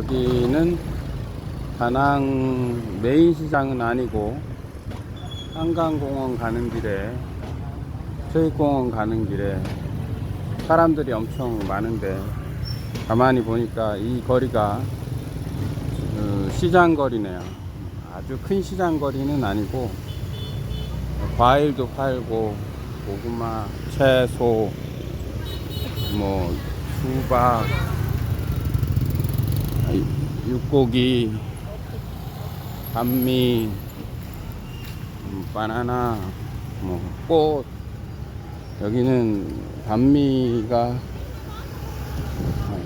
여기는 다낭 메인 시장은 아니고 한강공원 가는 길에 체육공원 가는 길에 사람들이 엄청 많은데 가만히 보니까 이 거리가 그 시장 거리네요. 아주 큰 시장 거리는 아니고 과일도 팔고 고구마, 채소, 뭐 수박, 육고기, 반미, 음, 바나나, 뭐 꽃. 여기는 반미가 어,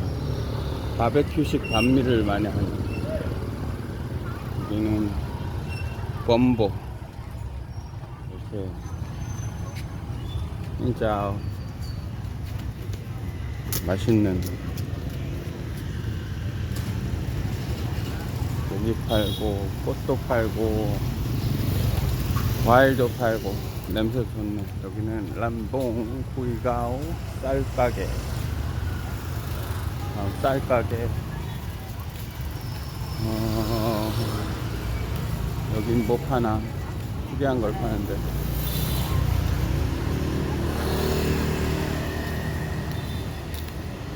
바베큐식 반미를 많이 하는. 여기는 범보. 이렇게 진짜 맛있는 고기 팔고 꽃도 팔고 과일도 팔고 냄새 좋네. 여기는 람봉 구이가오 쌀가게. 아, 쌀가게. 어, 여긴 뭐 파나? 특이한 걸 파는데.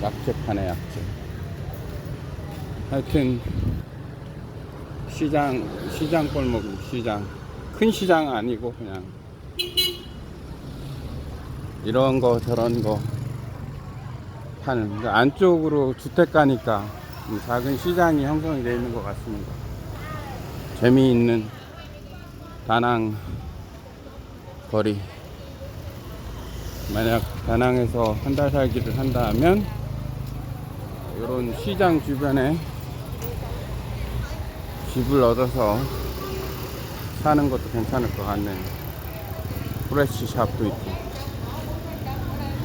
약재 파네 약재. 하여튼 시장 시장 골목 시장. 큰 시장 아니고 그냥. 이런 거 저런 거 파는. 근데 안쪽으로 주택가니까 이 작은 시장이 형성이 되어 있는 것 같습니다. 재미있는 다낭 거리. 만약 다낭에서 한 달 살기를 한다 하면 이런 시장 주변에 집을 얻어서 사는 것도 괜찮을 것 같네요. 프레시 샵도 있고.